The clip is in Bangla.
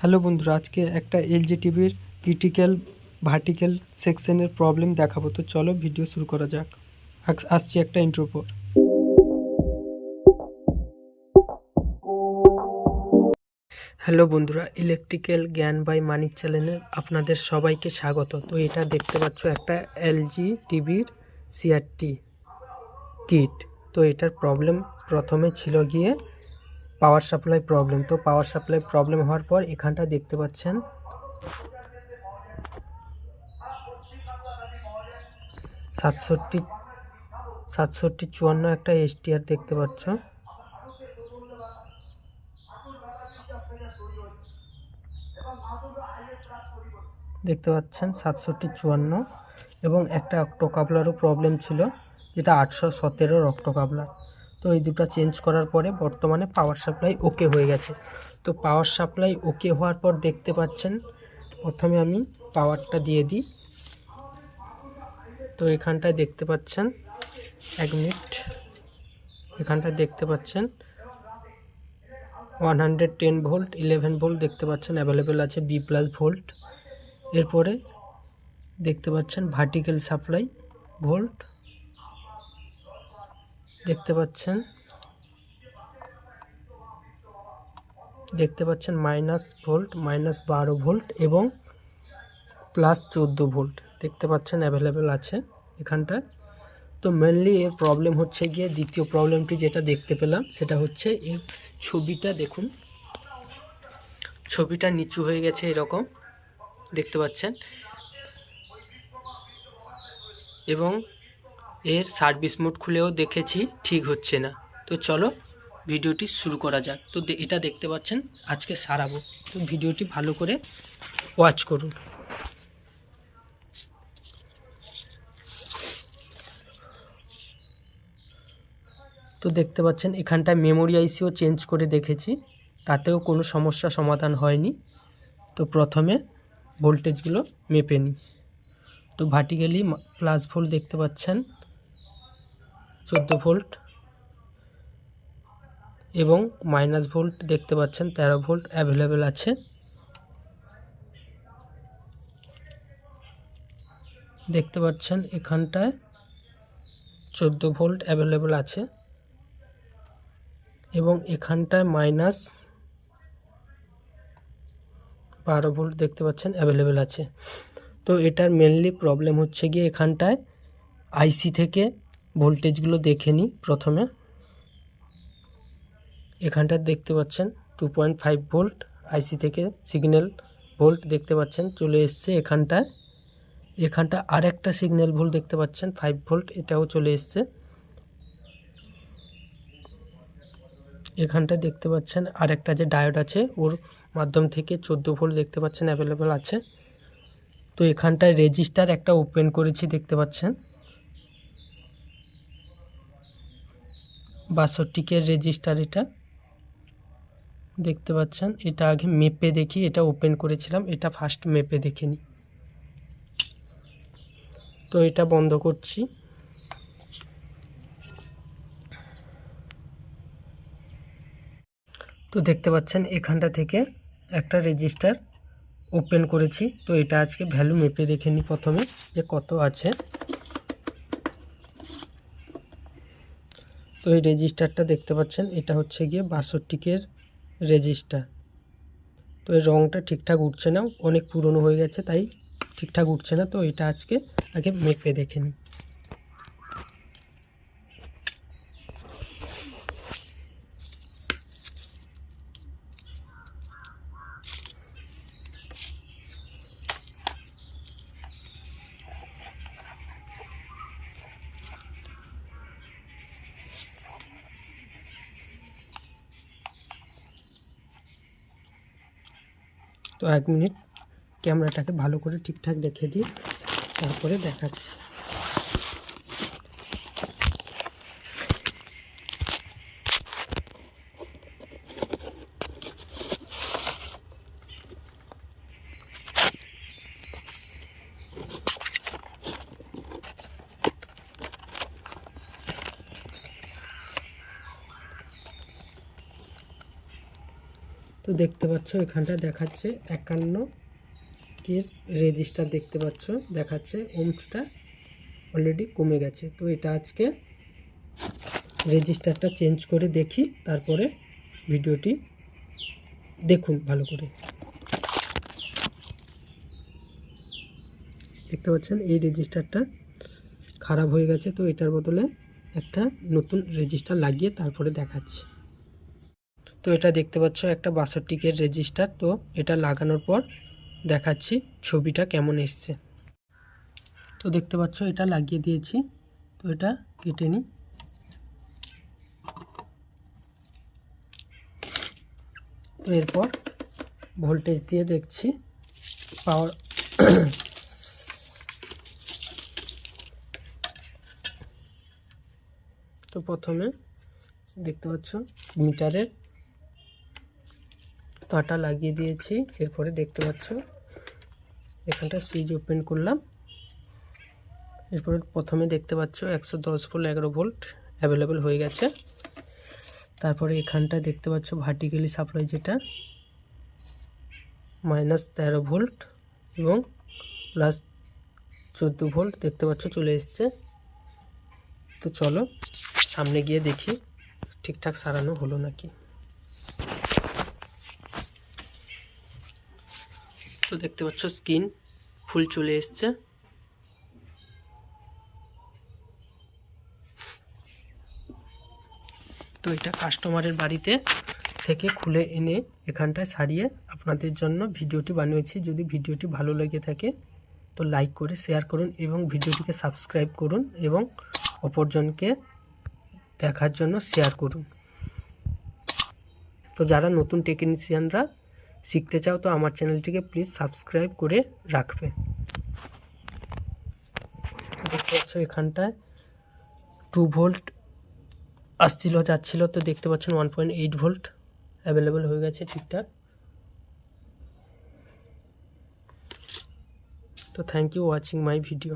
হ্যালো বন্ধুরা, আজকে একটা এলজি টিভির ক্রিটিক্যাল ভার্টিক্যাল সেকশনের প্রবলেম দেখাবো। তো চলো ভিডিও শুরু করা যাক। আস- আসছি একটা ইন্ট্রো পর। হ্যালো বন্ধুরা ইলেকট্রিক্যাল জ্ঞান বাই মানিক চ্যানেলে আপনাদের সবাইকে স্বাগত। তো এটা দেখতে পাচ্ছ একটা এলজি টিভির সিআরটি কিট তো এটার প্রবলেম প্রথমে ছিল গিয়ে পাওয়ার সাপ্লাই প্রবলেম। তো পাওয়ার সাপ্লাই প্রবলেম হওয়ার পর এখানটা দেখতে পাচ্ছেন। সাতষট্টি সাতষট্টি চুয়ান্ন একটা এসটিআর দেখতে পাচ্ছ। দেখতে পাচ্ছেন সাতষট্টি চুয়ান্ন। এবং একটা অক্টোকাবলারও প্রবলেম ছিল, যেটা আটশো সতেরোর অক্টোকাবলার। তো এই দুটো চেঞ্জ করার পরে বর্তমানে পাওয়ার সাপ্লাই ওকে হয়ে গেছে। তো পাওয়ার সাপ্লাই ওকে হওয়ার পর দেখতে পাচ্ছেন, প্রথমে আমি পাওয়ারটা দিয়ে দিই। তো এখানটায় দেখতে পাচ্ছেন, এক মিনিট এখানটায় দেখতে পাচ্ছেন one hundred ten volt eleven volt দেখতে পাচ্ছেন অ্যাভেলেবেল আছে বি প্লাস ভোল্ট এরপরে দেখতে পাচ্ছেন ভার্টিক্যাল সাপ্লাই ভোল্ট দেখতে পাচ্ছেন। দেখতে পাচ্ছেন মাইনাস ভোল্ট, মাইনাস বারো ভোল্ট এবং প্লাস চোদ্দ ভোল্ট। দেখতে পাচ্ছেন অ্যাভেলেবেল আছে এখানটায়। তো মেনলি এর প্রবলেম হচ্ছে গিয়ে দ্বিতীয় প্রবলেমটি যেটা দেখতে পেলাম, সেটা হচ্ছে এর ছবিটা দেখুন। ছবিটা নিচু হয়ে গেছে এরকম, দেখতে পাচ্ছেন। এবং এর সার্ভিস মোড খুলেও দেখেছি, ঠিক হচ্ছে না। তো চলো, ভিডিওটি শুরু করা যাক। তো এটা দেখতে পাচ্ছেন, আজকে সারাবো। তো ভিডিওটি ভালো করে ওয়াচ করুন। তো দেখতে পাচ্ছেন, এখানটায় মেমোরি আইসিও চেঞ্জ করে দেখেছি। তাতেও কোনো সমস্যা সমাধান হয়নি। তো প্রথমে ভোল্টেজগুলো মেপে নিই। তো ভার্টিক্যালি প্লাস ভোল্ট দেখতে পাচ্ছেন চোদ্দ ভোল্ট এবং মাইনাস ভোল্ট দেখতে পাচ্ছেন, তেরো ভোল্ট অ্যাভেলেবেল আছে। দেখতে পাচ্ছেন এখানটায় চোদ্দ ভোল্ট অ্যাভেলেবেল আছে এবং এখানটায় মাইনাস বারো ভোল্ট দেখতে পাচ্ছেন অ্যাভেলেবেল আছে। তো এটার মেনলি প্রবলেম হচ্ছে গিয়ে এখানটায় আইসি থেকে ভোল্টেজগুলো দেখে নিই প্রথমে। এখানটায় দেখতে পাচ্ছেন two point five volt IC থেকে সিগন্যাল ভোল্ট দেখতে পাচ্ছেন, চলে এসছে এখানটায়। এখানটা আর একটা সিগন্যাল ভোল্ট দেখতে পাচ্ছেন ফাইভ ভোল্ট এটাও চলে এসছে। এখানটায় দেখতে পাচ্ছেন আর একটা যে ডায়োড আছে, ওর মাধ্যম থেকে চোদ্দ ভোল্ট দেখতে পাচ্ছেন অ্যাভেলেবেল আছে। তো এখানটায় রেজিস্টার একটা ওপেন করেছি দেখতে পাচ্ছেন। বাষট্টিকের রেজিস্টার এটা। দেখতে পাচ্ছেন, এটা আগে মেপে দেখি, এটা ওপেন করেছিলাম, এটা ফার্স্ট মেপে দেখে নিই তো এটা বন্ধ করছি। তো দেখতে পাচ্ছেন, এখানটা থেকে একটা রেজিস্টার ওপেন করেছি। তো এটা আজকে ভ্যালু মেপে দেখে নিই প্রথমে, যে কত আছে। তো এই রেজিস্টারটা দেখতে পাচ্ছেন, এটা হচ্ছে গিয়ে বাষট্টিকের রেজিস্টার। তো এই রঙটা ঠিকঠাক উঠছে না, অনেক পুরনো হয়ে গেছে, তাই ঠিকঠাক উঠছে না, তো এটা আজকে আগে মেপে দেখে নিই। তো এক মিনিট ক্যামেরাটাকে ভালো করে ঠিকঠাক রেখে দিই তারপরে দেখাচ্ছি। তো দেখতে পাচ্ছ, এখানটা দেখাচ্ছে একান্ন এর রেজিস্টার দেখতে পাচ্ছ, দেখাচ্ছে ওমসটা অলরেডি কমে গেছে। তো এটা আজকে রেজিস্টারটা চেঞ্জ করে দেখি, তারপরে ভিডিওটি দেখুন ভালো করে। দেখতে পাচ্ছেন, এই রেজিস্টারটা খারাপ হয়ে গেছে, তো এটার বদলে একটা নতুন রেজিস্টার লাগিয়ে তারপরে দেখাচ্ছি। তো এটা দেখতে পাচ্ছ একটা বাষট্টিকের রেজিস্টার তো এটা লাগানোর পর দেখাচ্ছি ছবিটা কেমন এসছে। তো দেখতে পাচ্ছ এটা লাগিয়ে দিয়েছি, তো এটা কেটে নিই। তো এরপর ভোল্টেজ দিয়ে দেখছি পাওয়ার তো প্রথমে দেখতে পাচ্ছ মিটারের তারটা লাগিয়ে দিয়েছি, এরপরে দেখতে পাচ্ছ, এখানটা সুইচ ওপেন করলাম। এরপরে প্রথমে দেখতে পাচ্ছ একশো দশ ভোল্ট, এগারো ভোল্ট অ্যাভেলেবেল হয়ে গেছে। তারপরে এখানটা দেখতে পাচ্ছ ভার্টিক্যালি সাপ্লাই যেটা মাইনাস তেরো ভোল্ট এবং প্লাস চোদ্দ ভোল্ট দেখতে পাচ্ছ চলে এসছে। তো চলো, সামনে গিয়ে দেখি ঠিকঠাক সারানো হলো নাকি। তো দেখতে পাচ্ছ স্কিন, ফুল চলে এসছে। তো এটা কাস্টমারের বাড়িতে থেকে খুলে এনে এখানটায় সারিয়ে আপনাদের জন্য ভিডিওটি বানিয়েছি। যদি ভিডিওটি ভালো লেগে থাকে, তো লাইক করে, শেয়ার করুন এবং ভিডিওটিকে সাবস্ক্রাইব করুন এবং অপরজনকে দেখার জন্য শেয়ার করুন। তো যারা নতুন টেকনিশিয়ানরা শিখতে চাও তো আমার চ্যানেলটিকে প্লিজ সাবস্ক্রাইব করে রাখবে। দেখতে পাচ্ছ এখানটায় টু ভোল্ট আসছিল, যাচ্ছিল, তো দেখতে পাচ্ছেন one point eight volt available হয়ে গেছে ঠিকঠাক। তো thank you watching my video